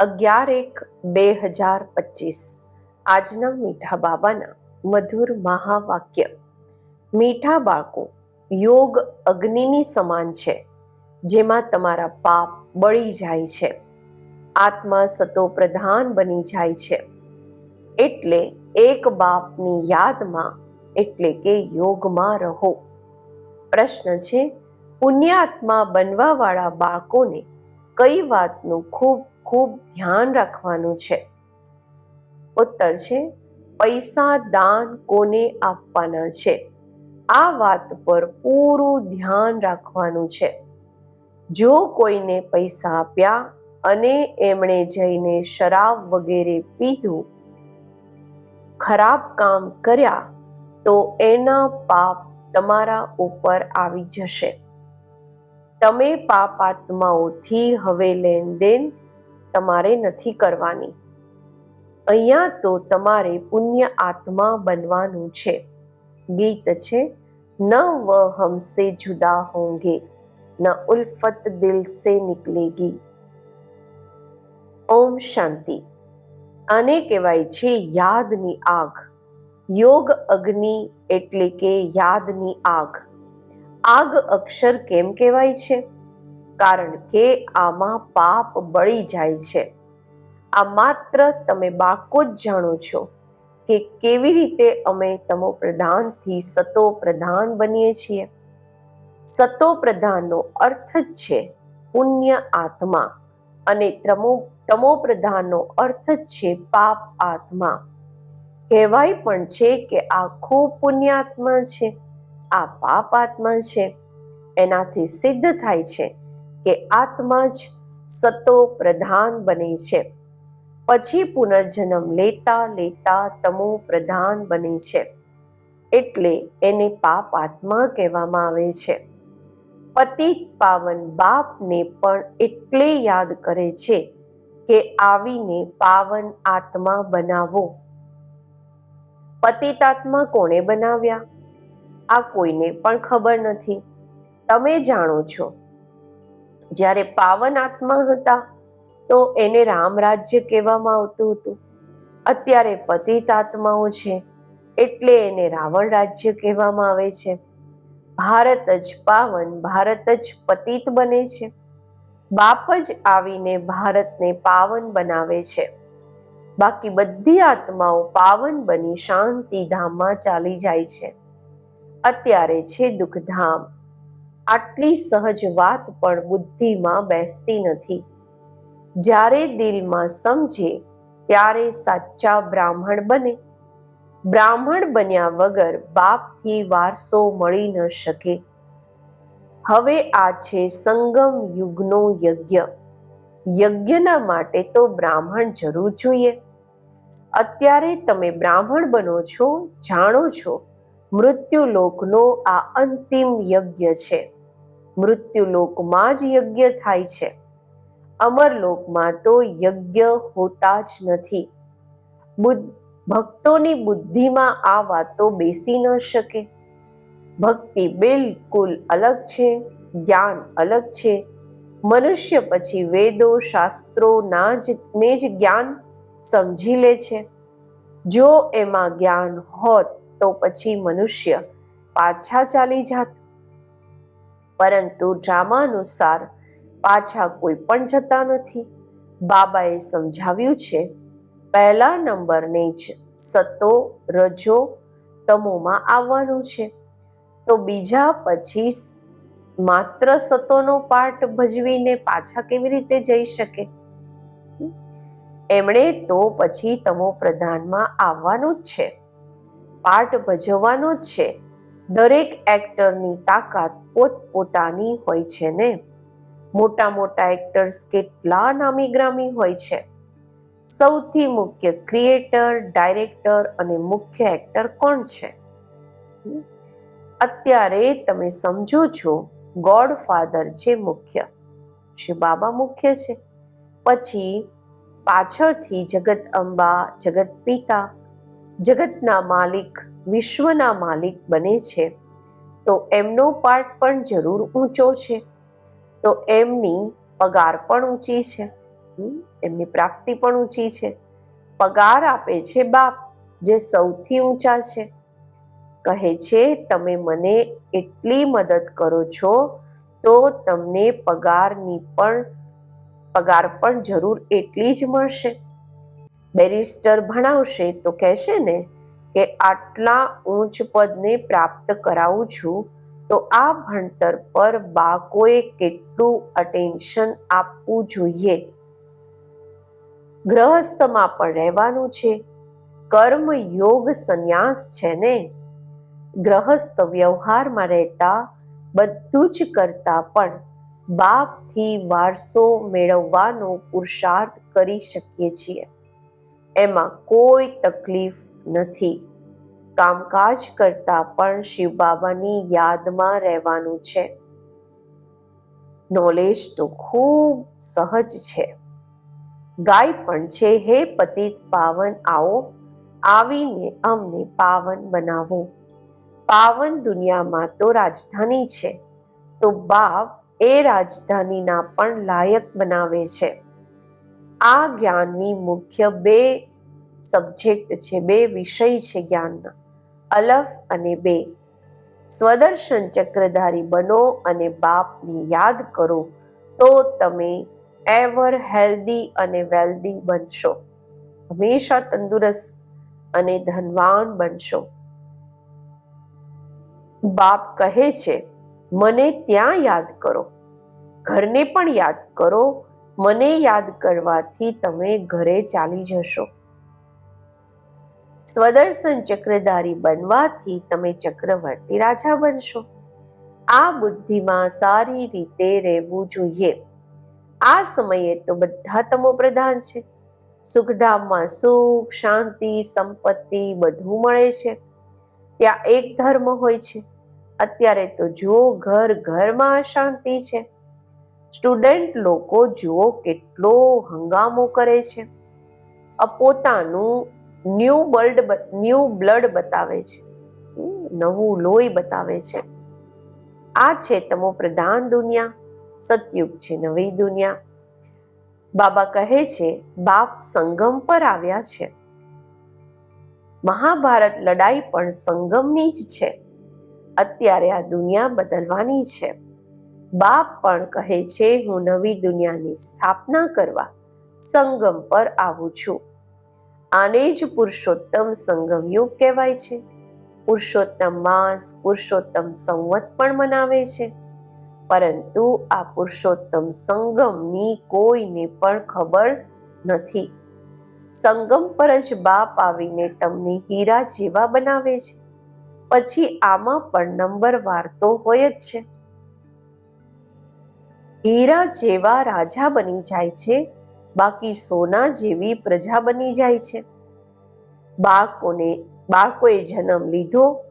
અગિયાર એક બે હજાર પચીસ. આજના મીઠા બાબાના મધુર મહાવાક્ય. મીઠા બાળકો, યોગ અગ્નિની સમાન છે, જેમાં તમારા પાપ બળી જાય છે. આત્મા સતો પ્રધાન બની જાય છે. એટલે એક બાપની યાદમાં, એટલે કે યોગમાં રહો. પ્રશ્ન છે, પુણ્યાત્મા બનવાવાળા બાળકોને કઈ વાતનું ખૂબ ખૂબ ધ્યાન રાખવાનું છે. ઉત્તર છે, પૈસા દાન કોને આપવાના છે? આ વાત પર પૂરું ધ્યાન રાખવાનું છે. જો કોઈને પૈસા આપ્યા અને એમણે જઈને શરાબ વગેરે પીધું, ખરાબ કામ કર્યા, તો એના પાપ તમારા ઉપર આવી જશે. તમે પાપ આત્માઓથી હવે લેનદેન તમારે નથી કરવાની. અહીંયા તો તમારે પુણ્ય આત્મા બનવાનું છે. ગીત છે, ન વ હમસે જુદા હોંગે, ન ઉલ્ફત દિલ સે નિકલેગી. ઓમ શાંતિ. આને કહેવાય છે યાદની આગ. યોગ અગ્નિ એટલે કે યાદની આગ. આગ અક્ષર કેમ કહેવાય છે? કારણ કે આમાં પાપ બળી જાય છે. આ માત્ર તમે બાળકો જ જાણો છો કે કેવી રીતે અમે તમો પ્રધાનથી સતો પ્રધાન બનીએ છીએ. સતો પ્રધાનનો અર્થ જ છે પુણ્ય આત્મા અને તમો તમો પ્રધાનનો અર્થ જ છે પાપ આત્મા. કહેવાય પણ છે કે આ ખૂબ પુણ્યાત્મા છે, આ પાપ આત્મા છે, એનાથી સિદ્ધ થાય છે કે આત્મા જ સતો પ્રધાન બને છે. પછી પુનર્જન્મ લેતા લેતા તમો પ્રધાન બને છે. એટલે એને પાપ આત્મા કહેવામાં આવે છે. પતિત પાવન બાપને પણ એટલે યાદ કરે છે કે આવીને પાવન આત્મા બનાવો. પતિત આત્મા કોણે બનાવ્યા? આ કોઈને પણ ખબર નથી. તમે જાણો છો જ્યારે પાવન આત્મા હતા, તો એને રામ રાજ્ય કહેવામાં આવતું હતું. અત્યારે પતિત આત્માઓ છે, એટલે એને રાવણ રાજ્ય કહેવામાં આવે છે. ભારત જ પાવન, ભારત જ પતિત બને છે. બાપ જ આવીને ભારતને પાવન બનાવે છે. બાકી બધી આત્માઓ પાવન બની શાંતિધામમાં ચાલી જાય છે. અત્યારે છે દુઃખધામ. આટલી સહજ વાત પણ બુદ્ધિમાં બેસતી નથી. જ્યારે દિલમાં સમજે, ત્યારે સાચા બ્રાહ્મણ બને. બ્રાહ્મણ બન્યા વગર બાપથી વારસો મળી ન શકે. હવે આ છે સંગમ યુગનો યજ્ઞ. યજ્ઞના માટે તો બ્રાહ્મણ જરૂર જોઈએ. અત્યારે તમે બ્રાહ્મણ બનો છો, જાણો છો, મૃત્યુલોકનો આ અંતિમ યજ્ઞ છે. મૃત્યુલોકમાં જ યજ્ઞ થાય છે. અમરલોકમાં તો યજ્ઞ હોતા જ નથી. ભક્તોની બુદ્ધિમાં આ વાતો બેસી ન શકે. ભક્તિ બિલકુલ અલગ છે, જ્ઞાન અલગ છે. મનુષ્ય પછી વેદો શાસ્ત્રોના જ, ને જ જ્ઞાન સમજી લે છે. જો એમાં જ્ઞાન હોત તો પછી મનુષ્ય પાછા ચાલી જાત. પરંતુ ડ્રામા અનુસાર પાછા કોઈ પણ જતા નથી. બાબાએ સમજાવ્યું છે, પહેલા નંબરને જ સતો, રજો, તમોમાં આવવાનું છે. તો બીજા પછી માત્ર સતોનો પાઠ ભજવીને પાછા કેવી રીતે જઈ શકે? એમણે તો પછી તમો પ્રધાનમાં આવવાનું જ છે. પાઠ ભજવવાનો જ છે. દરેક એક્ટરની તાકાત પોતપોતાની હોય છે ને? મોટા મોટા એક્ટર્સ કેટલા નામી ગ્રામી હોય છે? સૌથી મુખ્ય ક્રિએટર, ડાયરેક્ટર અને મુખ્ય એક્ટર કોણ છે? અત્યારે તમે સમજો છો ગોડ ફાધર છે મુખ્ય શ્રી બાબા મુખ્ય છે. પછી પાછળથી જગત અંબા, જગત પિતા, જગતના માલિક વિશ્વના માલિક બને છે, તો એમનો પાર્ટ પણ જરૂર ઊંચો છે. તો એમની પગાર પણ ઊંચી છે. એમની પ્રાપ્તિ પણ ઊંચી છે. પગાર આપે છે બાપ, જે સૌથી ઊંચા છે. કહે છે, તમે મને એટલી મદદ કરો છો, તો તમને પગારની પણ, પગાર પણ જરૂર એટલી જ મળશે. બેરિસ્ટર ભણાવશે તો કહેશે ને કે આટલા ઊંચ પદને પ્રાપ્ત કરાવું છું, તો આ ભણતર પર બાળકોએ કેટલું અટેન્શન આપવું જોઈએ? ગ્રહસ્થમાં પણ રહેવાનું છે. કર્મ યોગ સંન્યાસ છે ને? ગ્રહસ્થ વ્યવહારમાં રહેતા બધું જ કરતા પણ બાપથી વારસો મેળવવાનો પુરુષાર્થ કરી શકીએ છીએ. એમાં કોઈ તકલીફ નથી. કામકાજ કરતા પણ શિવ બાબાની યાદમાં રહેવાનું છે. નોલેજ તો ખૂબ સહજ છે. ગાય પણ છે, હે પતિત પાવન, આવો, આવીને અમને પાવન બનાવો. પાવન દુનિયામાં તો રાજધાની છે. તો બાપ એ રાજધાનીના પણ લાયક બનાવે છે. આ જ્ઞાનની મુખ્ય બે સબ્જેક્ટ છે, બે વિષય છે જ્ઞાનના. અલફ અને બે. સ્વદર્શન ચક્રધારી બનો અને બાપને યાદ કરો, તો તમે એવર હેલ્ધી અને વેલ્ધી બનશો. હંમેશા તંદુરસ્ત અને ધનવાન બનશો. બાપ કહે છે, મને ત્યાં યાદ કરો. ઘરને પણ યાદ કરો. મને યાદ કરવાથી તમે ઘરે ચાલી જશો. સ્વદર્શન ચક્રધારી બનવાથી તમે ચક્રવર્તી રાજા બનશો. આ બુદ્ધિમાં સારી રીતે રહેવું જોઈએ. આ સમયે તો બધા તમો પ્રધાન છે. સુખધામમાં સુખ, શાંતિ, સંપત્તિ બધું મળે છે. ત્યાં એક ધર્મ હોય છે. અત્યારે તો જુઓ ઘર ઘરમાં શાંતિ છે. સ્ટુડન્ટ લોકો જુઓ કેટલો હંગામો કરે છે. પોતાનું ન્યૂ બ્લડ ન્યૂ બ્લડ બતાવે છે. નવું લોહી બતાવે છે. આ છે તમો પ્રધાન દુનિયા, સતયુગ છે નવી દુનિયા. બાબા કહે છે, બાપ સંગમ પર આવ્યા છે. મહાભારત લડાઈ પણ સંગમની જ છે. અત્યારે આ દુનિયા બદલવાની છે. બાપ પણ કહે છે, હું નવી દુનિયાની સ્થાપના કરવા સંગમ પર આવું છું. આને જ પુરુષોત્તમ સંગમ યુગ કહેવાય છે. પુરુષોત્તમ માસ, પુરુષોત્તમ સંવત પણ મનાવે છે. પરંતુ આ પુરુષોત્તમ સંગમની કોઈને પણ ખબર નથી. સંગમ પર જ બાપ આવીને તમને હીરા જેવા બનાવે છે. પછી આમાં પણ નંબર વાર તો હોય જ છે. હીરા જેવા રાજા બની જાય છે. બાકી સોના જેવી પ્રજા બની જાય છે. બાળકોને, બાળકોએ જન્મ લીધો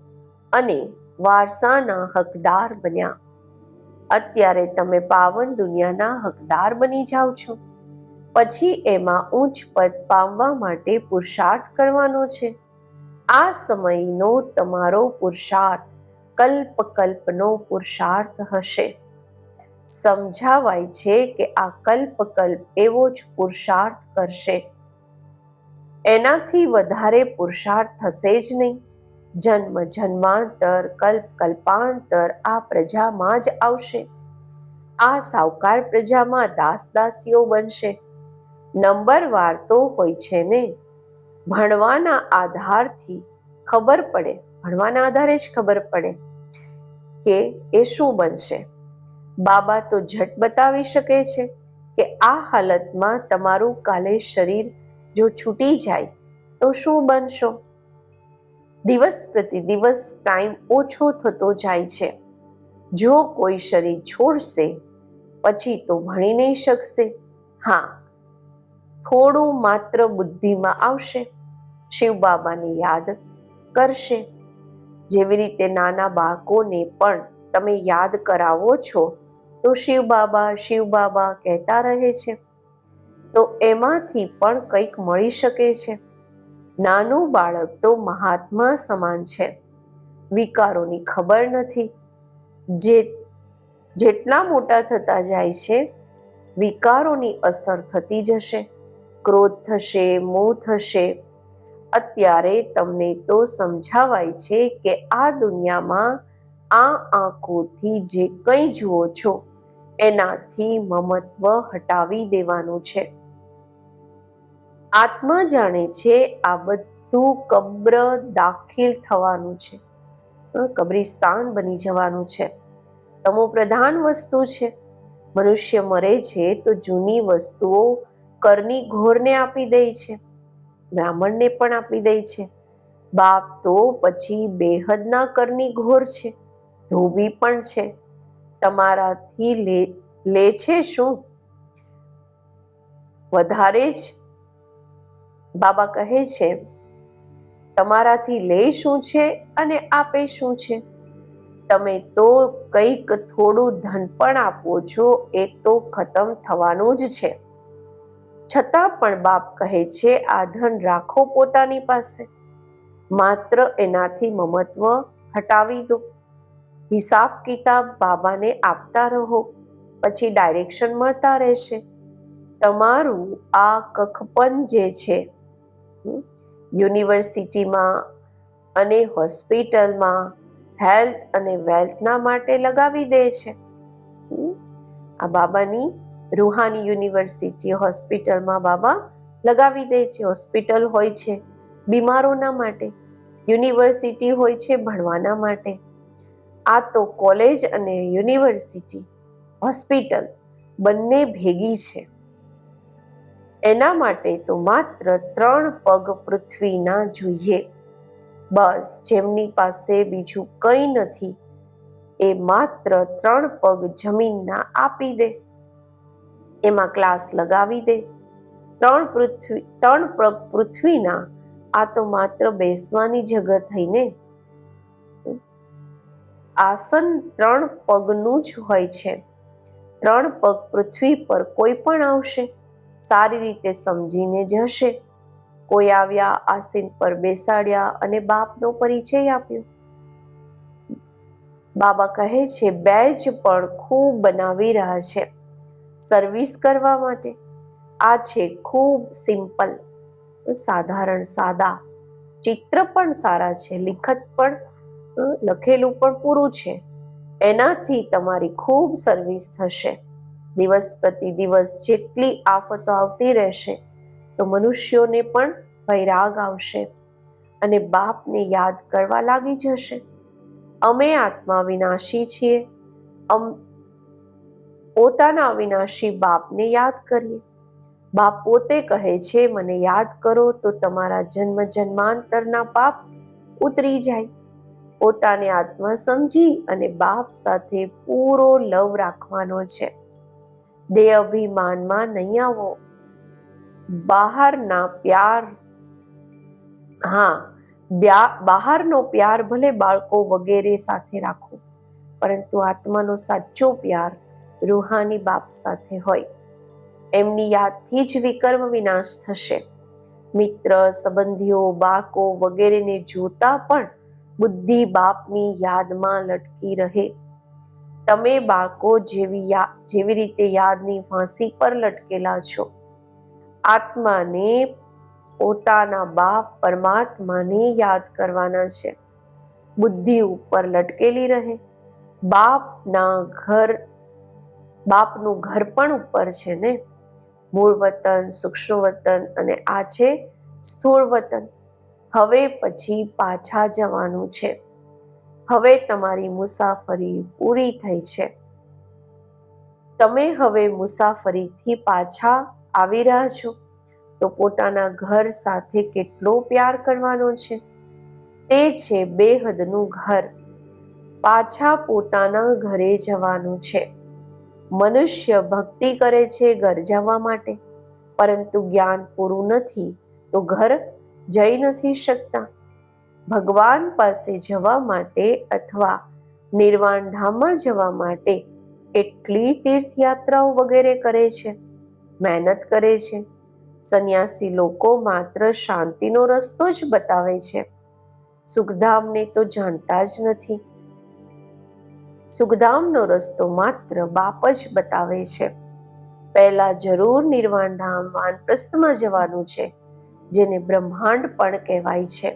અને વારસાના હકદાર બન્યા. અત્યારે તમે પાવન દુનિયાના હકદાર બની જાઓ છો. પછી એમાં ઉચ્ચ પદ પામવા માટે પુરુષાર્થ કરવાનો છે. આ સમયનો તમારો પુરુષાર્થ કલ્પ કલ્પનો પુરુષાર્થ હશે. સમજાવાય છે કે આ કલ્પ કલ્પ એવો જ પુરુષાર્થ કરશે. એનાથી વધારે પુરુષાર્થ થશે જ નહીં. જન્મ જન્માંતર, કલ્પ કલ્પાંતર આ પ્રજામાં જ આવશે. આ સાવકાર પ્રજામાં દાસ દાસીઓ બનશે. નંબર વાર તો હોય છે ને. ભણવાના આધારથી ખબર પડે. ભણવાના આધારે જ ખબર પડે કે એ શું બનશે. બાબા તો ઝટ બતાવી શકે છે કે આ હાલતમાં તમારું કાલે શરીર જો છૂટી જાય તો શું બનશો? દિવસ પ્રતિ દિવસ ટાઈમ ઓછો થતો જાય છે. જો કોઈ શરીર છોડશે, પછી તો ભણી નહીં શકશે. હા, થોડું માત્ર બુદ્ધિમાં આવશે. શિવ બાબાને યાદ કરશે. જેવી રીતે નાના બાળકોને પણ તમે યાદ કરાવો છો તો શિવ બાબા શિવ બાબા કહેતા રહે છે. તો એમાંથી પણ કંઈક મળી શકે છે. નાનું બાળક તો મહાત્મા સમાન છે. વિકારોની ખબર નથી. જે, જેટલા મોટા થતા જાય છે, વિકારોની અસર થતી જશે. ક્રોધ થશે, મોહ થશે. અત્યારે તમને તો સમજાવાય છે કે આ દુનિયામાં આ આંખોથી જે કંઈ જુઓ છો એનાથી મમત્વ હટાવી દેવાનું છે. આત્મા જાણે છે આ બધું કબ્ર દાખિલ થવાનું છે. કબ્રિસ્તાન બની જવાનું છે. તમો પ્રધાન વસ્તુ છે. મનુષ્ય મરે છે તો જૂની વસ્તુઓ કરની ઘોરને આપી દે છે. બ્રાહ્મણને પણ આપી દે છે. બાપ તો પછી બેહદના કરની ઘોર છે. ધોબી પણ છે. તમારાથી લે લે છે શું? વધારે જ બાબા કહે છે, તમારાથી લે શું છે અને આપે શું છે? તમે તો કંઈક થોડું ધન પણ આપો છો, એ તો ખતમ થવાનું જ છે. છતાં પણ બાપ કહે છે, આ ધન રાખો પોતાની પાસે. માત્ર એનાથી મમત્વ હટાવી દો. હિસાબ કિતાબ બાબાને આપતા રહો, પછી ડાયરેક્શન મળતા રહેશે. તમારું આ કખપન જે છે યુનિવર્સિટીમાં અને હોસ્પિટલમાં હેલ્થ અને વેલ્થના માટે લગાવી દે છે. આ બાબાની રૂહાની યુનિવર્સિટી હોસ્પિટલમાં બાબા લગાવી દે છે. હોસ્પિટલ હોય છે બીમારોના માટે, યુનિવર્સિટી હોય છે ભણવાના માટે. આ તો કોલેજ અને યુનિવર્સિટી, હોસ્પિટલ બંને ભેગી છે. એના માટે તો માત્ર ત્રણ પગ પૃથ્વીના જોઈએ. બસ જેમની પાસે બીજું કંઈ નથી. એ માત્ર ત્રણ પગ જમીનના આપી દે. એમાં ક્લાસ લગાવી દે. ત્રણ પૃથ્વી, ત્રણ પગ પૃથ્વીના, આ તો માત્ર બેસવાની જગત થઈને આસન ત્રણ પગનું જ હોય છે. ત્રણ પગ પૃથ્વી પર કોઈ પણ આવશે, સારી રીતે સમજીને જશે કોઈ આવ્યા આસીન પર બેસાડ્યા અને બાપનો પરિચય આપ્યો. બાબા કહે છે, બેજ પણ ખૂબ બનાવી રહ્યા છે સર્વિસ કરવા માટે. આ છે ખૂબ સિમ્પલ સાધારણ, સાદા. ચિત્ર પણ સારા છે, લિખત પણ લખેલું પણ પૂરું છે. એનાથી તમારી ખૂબ સર્વિસ થશે. દિવસ પ્રતિ દિવસ જેટલી આફતો આવતી રહેશે, તો મનુષ્યોને પણ વૈરાગ આવશે અને બાપને યાદ કરવા લાગી જશે. અમે આત્મા વિનાશી છીએ. અમ, પોતાના વિનાશી બાપને યાદ કરીએ. બાપ પોતે કહે છે, મને યાદ કરો તો તમારા જન્મ જન્માંતરના પાપ ઉતરી જાય. પોતાને આત્મા સમજી અને બાપ સાથે પૂરો લવ રાખવાનો છે. દેહ અભિમાનમાં નહીં આવો. બહારના પ્યાર, હા બહારનો પ્યાર ભલે બાળકો વગેરે સાથે રાખો, પરંતુ આત્માનો સાચો પ્યાર રૂહાની બાપ સાથે હોય. એમની યાદથી જ વિકર્મ વિનાશ થશે. મિત્ર, સંબંધીઓ, બાળકો વગેરેને જોતા પણ બુદ્ધિ બાપની યાદમાં લટકી રહે. તમે બાળકો જેવી જેવી રીતે યાદની ફાંસી પર લટકેલા છો. આત્માને, પોતાના બાપ પરમાત્માને યાદ કરવાના છે. બુદ્ધિ ઉપર લટકેલી રહે. બાપના ઘર, બાપનું ઘર પણ ઉપર છે ને? મૂળ વતન, સૂક્ષ્મ વતન અને આ છે સ્થૂળ વતન. હવે પછી પાછા જવાનું છે. હવે તમારી મુસાફરી પૂરી થઈ છે. તમે હવે મુસાફરીથી પાછા આવી રહ્યા છો. તો પોતાના ઘર સાથે કેટલો પ્યાર કરવાનો છે? તે છે બેહદનું ઘર. પાછા પોતાના ઘરે જવાનું છે. મનુષ્ય ભક્તિ કરે છે ઘર જવા માટે. પરંતુ જ્ઞાન પૂરું નથી, તો ઘર જઈ નથી શકતા. ભગવાન પાસે જવા માટે અથવા નિર્વાણ ધામમાં જવા માટે કેટલી તીર્થયાત્રાઓ વગેરે કરે છે, મહેનત કરે છે. સંન્યાસી લોકો માત્ર શાંતિનો રસ્તો જ બતાવે છે. સુખધામને તો જાણતા જ નથી. સુખધામનો રસ્તો માત્ર બાપ જ બતાવે છે. પહેલા જરૂર નિર્વાણ ધામ, વાનપ્રસ્થમાં જવાનું છે. જેને બ્રહ્માંડ પણ કહેવાય છે.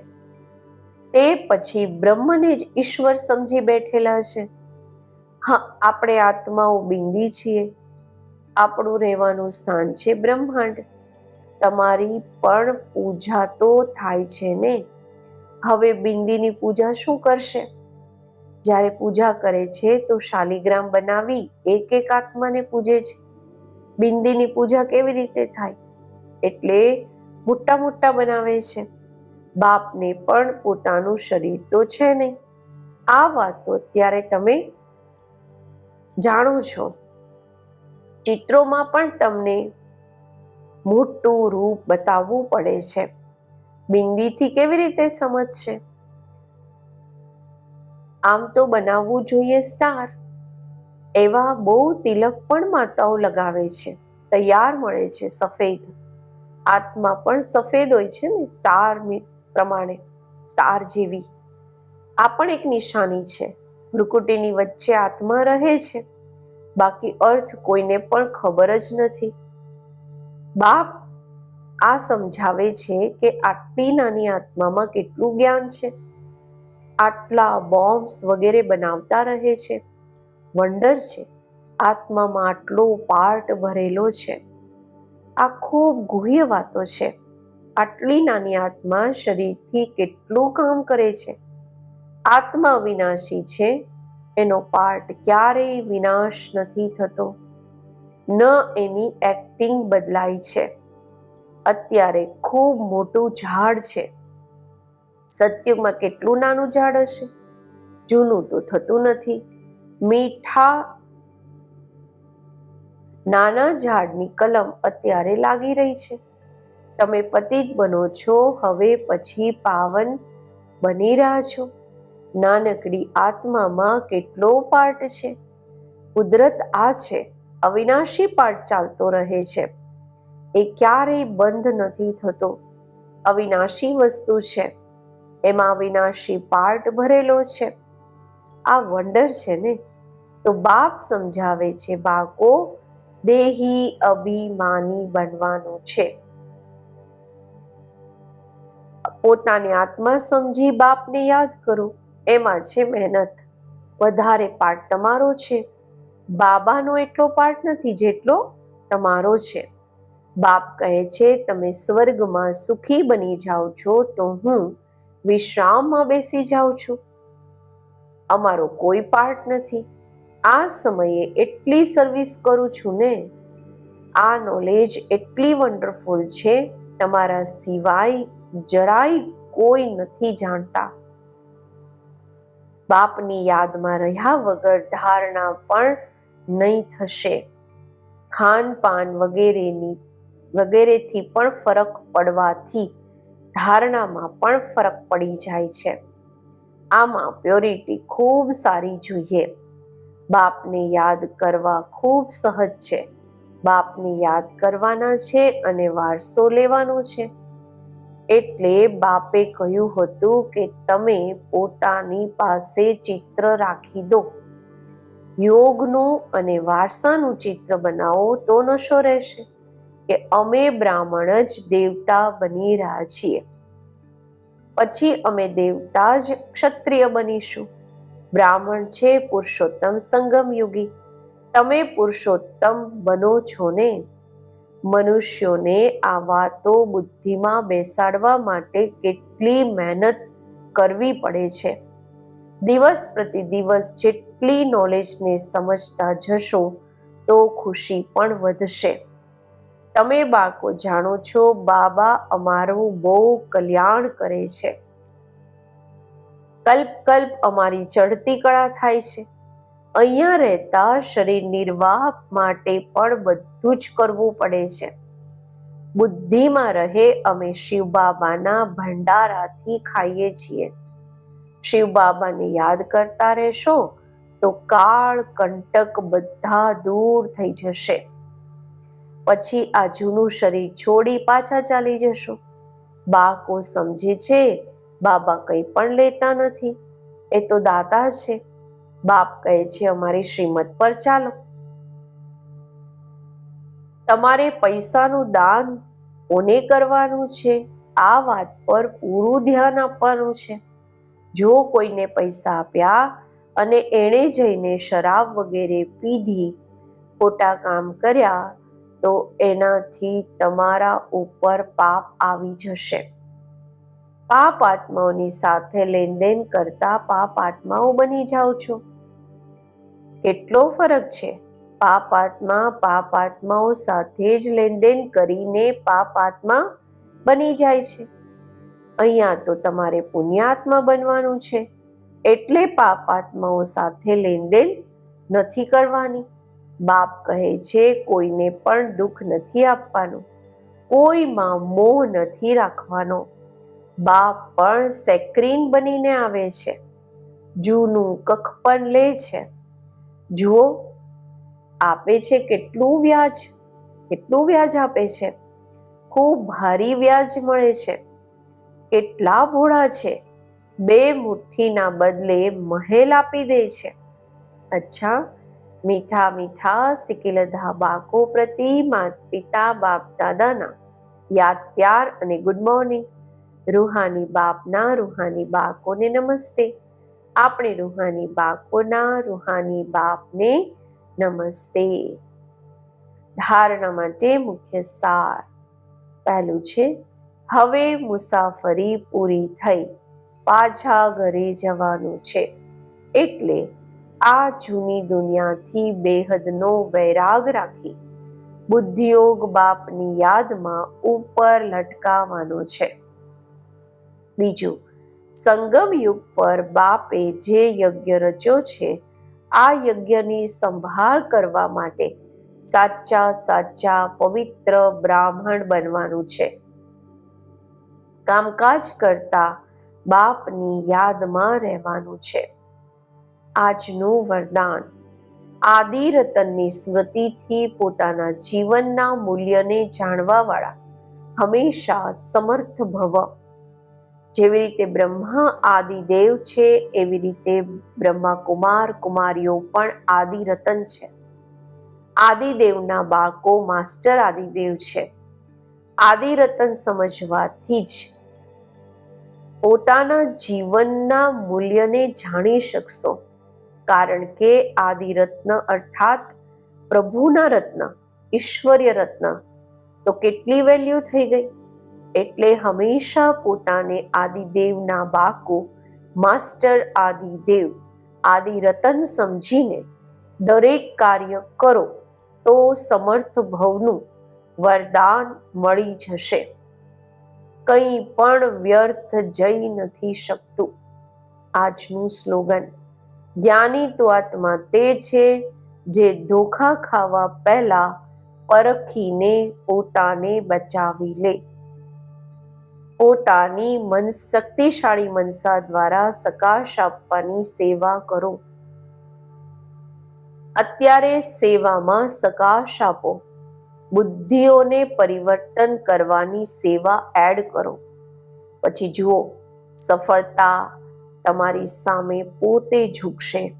તે પછી બ્રહ્મને જ ઈશ્વર સમજી બેઠેલા છે. હા, આપણે આત્માઓ બિંદી છીએ. આપણું રહેવાનું સ્થાન છે બ્રહ્માંડ. તમારી પણ પૂજા તો થાય છે ને? હવે બિંદીની પૂજા શું કરશે? જ્યારે પૂજા કરે છે તો શાલિગ્રામ બનાવી એક એક આત્માને પૂજે છે. બિંદીની પૂજા કેવી રીતે થાય? એટલે મોટા મોટા બનાવે છે. બાપને પણ પોતાનું શરીર તો છે નહીં. આ વાત અત્યારે તમે જાણો છો. ચિત્રોમાં પણ તમને મોટું રૂપ બતાવવું પડે છે. બિંદીથી કેવી રીતે સમજશે? આમ તો બનાવવું જોઈએ સ્ટાર. એવા બહુ તિલક પણ માતાઓ લગાવે છે. તૈયાર મળે છે સફેદ. આત્મા પણ સફેદ હોય છે ને, સ્ટાર પ્રમાણે, સ્ટાર જેવી. આ પણ એક નિશાની છે. ભ્રુકુટીની વચ્ચે આત્મા રહે છે. બાકી અર્થ કોઈને પણ ખબર જ નથી. બાપ આ સમજાવે છે કે આટલી નાની આત્મામાં કેટલું જ્ઞાન છે? આટલા બોમ્બ્સ વગેરે બનાવતા રહે છે. વંડર છે. આત્મામાં આટલો પાર્ટ ભરેલો છે. આ ખૂબ ગુહ્ય વાતો છે. આટલી નાની આત્મા શરીરથી કેટલું કામ કરે છે? આત્મા વિનાશી છે, એનો પાર્ટ ક્યારેય વિનાશ નથી થતો. ન એની એક્ટિંગ બદલાય છે. અત્યારે ખૂબ મોટું ઝાડ છે. સત્યુગમાં કેટલું નાનું ઝાડ હશે? જૂનું તો થતું નથી. મીઠા નાના ઝાડની કલમ અત્યારે લાગી રહી છે. તમે પતિત બનો છો, હવે પછી પાવન બની રહ્યા છો. નાનકડી આત્મામાં કેટલો પાર્ટ છે? કુદરત આ છે, અવિનાશી પાર્ટ ચાલતો રહે છે. એ ક્યારેય બંધ નથી થતો. અવિનાશી વસ્તુ છે. એમાં અવિનાશી પાર્ટ ભરેલો છે. આ વંડર છે ને? તો બાપ સમજાવે છે, બાળકો દેહી અભિમાની બનવાનું છે. પોતાની આત્મા સમજી બાપને યાદ કરો, એમાં છે મહેનત. વધારે પાર્ટ તમારો છે. બાબાનો એટલો પાર્ટ નથી જેટલો તમારો છે. બાપ કહે છે, તમે સ્વર્ગમાં સુખી બની જાઓ છો, તો હું વિશ્રામમાં બેસી જાઉં છું. અમારો કોઈ પાર્ટ નથી. આ સમયે એટલી સર્વિસ કરું છું ને, આ નોલેજ એટલી વન્ડરફુલ છે, તમારા સિવાય જરાય કોઈ નથી જાણતા. બાપની યાદમાં રહ્યા વગર ધારણા પણ નહીં થશે. ખાનપાન વગેરેની, વગેરેથી પણ ફરક પડવાથી ધારણામાં પણ ફરક પડી જાય છે. આમાં પ્યોરિટી ખૂબ સારી જોઈએ. બાપને યાદ કરવા ખૂબ સહજ છે. બાપને યાદ કરવાના છે અને વારસો લેવાનો છે. એટલે બાપે કહ્યું હતું કે તમે પોતાની પાસે ચિત્ર રાખી દો. યોગનું અને વારસાનું ચિત્ર બનાવો તો નશો રહેશે. કે અમે બ્રાહ્મણ જ દેવતા બની રહ્યા છીએ. પછી અમે દેવતા જ ક્ષત્રિય બનીશું. બ્રાહ્મણ છે પુરુષોત્તમ સંગમ યુગી. તમે પુરુષોત્તમ બનો છો ને? મનુષ્યોને આ વાતો બુદ્ધિમાં બેસાડવા માટે કેટલી મહેનત કરવી પડે છે. દિવસ પ્રતિ દિવસ જેટલી નોલેજને સમજતા જશો, તો ખુશી પણ વધશે. તમે બાળકો જાણો છો, બાબા અમારું બહુ કલ્યાણ કરે છે. કલ્પ કલ્પ અમારી ચડતી કળા થાય છે. અહીંયા રહેતા શરીર નિર્વાહ માટે પણ બધું જ કરવું પડે છે. બુદ્ધિમાં રહે અમે શિવ બાબાના ભંડારાથી ખાઈએ છીએ. શિવ બાબાને યાદ કરતા રહેશો તો કાળ કંટક બધા દૂર થઈ જશે. પછી આ જૂનું શરીર છોડી પાછા ચાલી જશો. બાળકો સમજે છે બાબા કંઈ પણ લેતા નથી. એ તો દાતા છે. બાપ કહે છે, અમારી શ્રીમત પર ચાલો. તમારે પૈસાનું દાન કોને કરવાનું છે? આ વાત પર પૂરું ધ્યાન આપવાનું છે. જો કોઈને પૈસા આપ્યા અને એણે જઈને શરાબ વગેરે પીધી, ખોટા કામ કર્યા, તો એનાથી તમારા ઉપર પાપ આવી જશે. પાપ આત્માઓની સાથે લેનદેન કરતા પાપ આત્માઓ બની જાઓ છો. કેટલો ફરક છે? પાપ આત્મા પાપ આત્માઓ સાથે જ લેનદેન કરીને પાપ આત્મા બની જાય છે. અહીંયા તો તમારે પુણ્યાત્મા બનવાનું છે. એટલે પાપ આત્માઓ સાથે લેનદેન નથી કરવાની. બાપ કહે છે, કોઈને પણ દુઃખ નથી આપવાનું. કોઈમાં મોહ નથી રાખવાનો. બાપ પણ સેક્રીન બનીને આવે છે. જૂનું કખ પણ લે છે. જુઓ, આપે છે કેટલું વ્યાજ? કેટલું વ્યાજ આપે છે? ખૂબ ભારી વ્યાજ મળે છે. કેટલા ભોળા છે? બે મુઠ્ઠીના બદલે મહેલ આપી દે છે. અચ્છા, મીઠા મીઠા સિકિલધા બાકો પ્રતિ માત પિતા બાપ દાદાના યાદ પ્યાર અને ગુડ મોર્નિંગ. રૂહાની બાપના રૂહાની બાકોને નમસ્તે. આપણે રૂહાની બાકોના રૂહાની બાપને નમસ્તે. ધારણા માટે મુખ્ય સાર પહેલું છે, હવે મુસાફરી પૂરી થઈ, પાછા ઘરે જવાનું છે. એટલે આ જૂની દુનિયાથી બેહદનો વૈરાગ રાખી બુદ્ધિયોગ બાપની યાદમાં ઉપર લટકાવવાનો છે. બીજું સંગમ યુગ પર બાપે જે યજ્ઞ રચ્યો છે, આ યજ્ઞની સંભાળ કરવા માટે સાચા સાચા પવિત્ર બ્રાહ્મણ બનવાનું છે. કામકાજ કરતા બાપની યાદમાં રહેવાનું છે. આજનું વરદાન, આદિરતનની સ્મૃતિથી પોતાના જીવનના મૂલ્યને જાણવાવાળા હંમેશા સમર્થ ભવ જેવી રીતે બ્રહ્મા આદિદેવ છે, એવી રીતે બ્રહ્મા કુમાર કુમારીઓ પણ આદિ રતન છે. આદિદેવના બાળકો માસ્ટર આદિદેવ છે. આદિ રતન સમજવાથી જ પોતાના જીવનના મૂલ્યને જાણી શકશો. કારણ કે આદિ રત્ન અર્થાત પ્રભુના રત્ન, ઈશ્વર્ય રત્ન, તો કેટલી વેલ્યુ થઈ ગઈ? એટલે હંમેશા પોતાને આદિદેવના બાકો માસ્ટર આદિદેવ આદિ રતન સમજીને દરેક કાર્ય કરો, તો સમર્થ ભવનું વરદાન મળી જશે. કંઈ પણ વ્યર્થ જઈ નથી શકતું. આજનું સ્લોગન, જ્ઞાની તો આત્મા તે છે જે ધોખા ખાવા પહેલા પરખીને પોતાને બચાવી લે. પોતાની મન શક્તિશાળી મનસા દ્વારા સકાશ આપવાની સેવા કરો. અત્યારે સેવામાં સકાશ આપો. બુદ્ધિઓને પરિવર્તન કરવાની સેવા એડ કરો. પછી જુઓ, સફળતા તમારી સામે પોતે ઝૂકશે.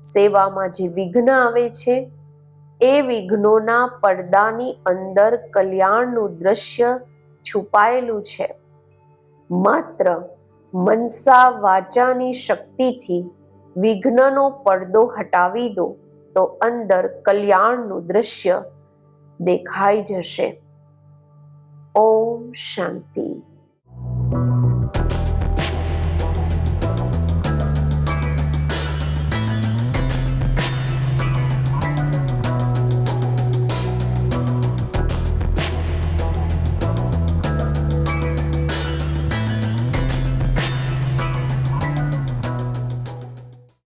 સેવામાં જે વિઘ્ન આવે છે, એ વિઘ્નોના પડદાની અંદર કલ્યાણનું દ્રશ્ય છુપાયેલું છે. માત્ર મનસા વાચાની શક્તિથી વિઘ્નનો પડદો હટાવી દો તો અંદર કલ્યાણનું દ્રશ્ય દેખાઈ જશે. ઓમ શાંતિ.